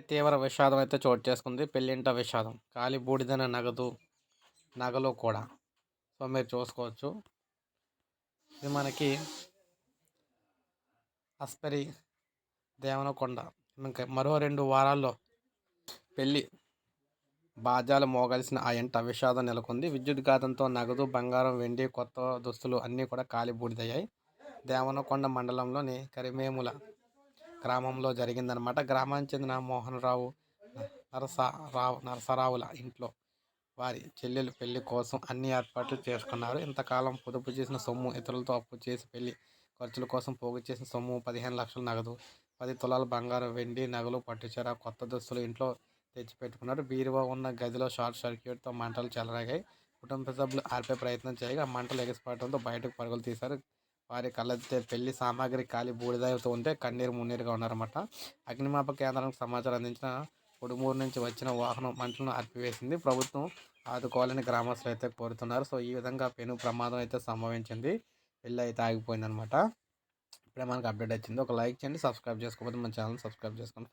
తీవ్ర విషాదం అయితే చోటు చేసుకుంది. పెళ్ళింట విషాదం. కాలి బూడిదన నగదు. నగలు కూడా. సో మీరు చూసుకోవచ్చు. ఇది మనకి అస్పరి దేవనకొండ. ఇంకా మరో రెండు వారాల్లో పెళ్ళి బాజాలు మోగాల్సిన ఆ ఎంట విషాదం నెలకొంది. విద్యుత్ ఘాతంతో నగదు బంగారం వెండి కొత్త దుస్తులు అన్నీ కూడా కాలి బూడిదయ్యాయి. దేవనకొండ మండలంలోని కరిమేముల గ్రామంలో జరిగిందనమాట గ్రామానికి చెందిన మోహన్ రావు నరసరావు నరసరావుల ఇంట్లో వారి చెల్లెలు పెళ్ళి కోసం అన్ని ఏర్పాట్లు చేసుకున్నారు. ఇంతకాలం పొదుపు చేసిన సొమ్ము ఇతరులతో అప్పు చేసి పెళ్ళి ఖర్చుల కోసం పోగు చేసిన సొమ్ము పదిహేను లక్షల నగదు పది తులాల బంగారం వెండి నగలు పట్టుచీర కొత్త దుస్తులు ఇంట్లో తెచ్చిపెట్టుకున్నారు. బీరువా ఉన్న గదిలో షార్ట్ సర్క్యూట్తో మంటలు చెలరాగాయి. కుటుంబ సభ్యులు ఆర్పే ప్రయత్నం చేయగా మంటలు ఎగిసిపడటంతో బయటకు పరుగులు తీశారు. వారి కళ్ళెత్తే పెళ్ళి సామాగ్రి ఖాళీ బూడిదవుతూ ఉంటే కన్నీరు మున్నీరుగా ఉన్నారన్నమాట. అగ్నిమాపక కేంద్రానికి సమాచారం అందించిన ఉడుమూరు నుంచి వచ్చిన వాహనం మంటలను ఆర్పివేసింది ప్రభుత్వం ఆదుకోవాలని గ్రామస్తులు అయితే కోరుతున్నారు. సో ఈ విధంగా పెను ప్రమాదం అయితే సంభవించింది. పెళ్ళి అయితే ఆగిపోయిందనమాట ఇప్పుడే మనకు అప్డేట్ వచ్చింది. ఒక లైక్ చేయండి సబ్స్క్రైబ్ చేసుకోకపోతే మన ఛానల్ సబ్స్క్రైబ్ చేసుకోండి.